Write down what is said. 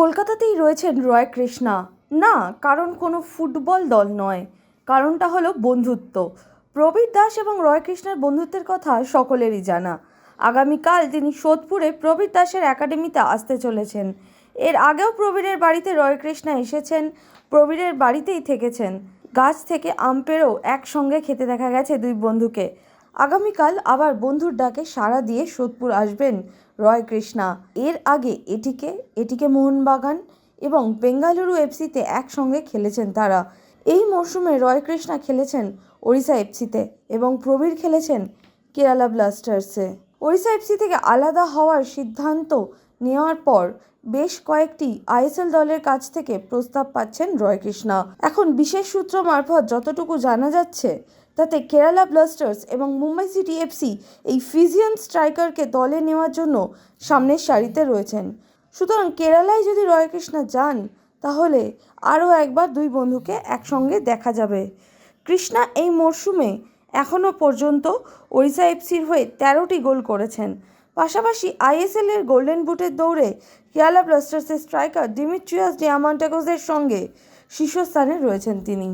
কলকাতাতেই রয়েছেন রয় কৃষ্ণা। না, কারণ কোনো ফুটবল দল নয়। কারণটা হলো বন্ধুত্ব। প্রবীর দাস এবং রয় কৃষ্ণার বন্ধুত্বের কথা সকলেরই জানা। আগামীকাল তিনি সোদপুরে প্রবীর দাসের একাডেমিতে আসতে চলেছেন। এর আগেও প্রবীরের বাড়িতে রয় কৃষ্ণা এসেছেন, প্রবীরের বাড়িতেই থেকেছেন। গাছ থেকে আম পেড়েও একসঙ্গে খেতে দেখা গেছে দুই বন্ধুকে। আগামীকাল আবার বন্ধুর ডাকে সাড়া দিয়ে সোদপুর আসবেন রয় কৃষ্ণা। এর আগে এটিকে এটিকে মোহনবাগান এবং বেঙ্গালুরু এফসিতে একসঙ্গে খেলেছেন তারা। এই মরশুমে রয় কৃষ্ণা খেলেছেন ওড়িশা এফসিতে এবং প্রবীর খেলেছেন কেরালা ব্লাস্টার্সে। ওড়িশা এফসি থেকে আলাদা হওয়ার সিদ্ধান্ত নেওয়ার পর বেশ কয়েকটি আইএসএল দলের কাছ থেকে প্রস্তাব পাচ্ছেন রয়কৃষ্ণা এখন বিশেষ সূত্র মারফত যতটুকু জানা যাচ্ছে তাতে কেরালা ব্লাস্টার্স এবং মুম্বাই সিটি এফসি এই ফিজিয়ান স্ট্রাইকারকে দলে নেওয়ার জন্য সামনের সারিতে রয়েছেন। সুতরাং কেরালায় যদি রয়কৃষ্ণা যান, তাহলে আরও একবার দুই বন্ধুকে একসঙ্গে দেখা যাবে। কৃষ্ণা এই মরশুমে এখনও পর্যন্ত ওড়িশা এফসির হয়ে তেরোটি গোল করেছেন। পাশাপাশি আইএসএল এর গোল্ডেন বুটের দৌড়ে কেরালা ব্লাস্টার্সের স্ট্রাইকার ডিমিট্রিয়াস ডিয়ামান্টাগোসের সঙ্গে শীর্ষস্থানে রয়েছেন তিনি।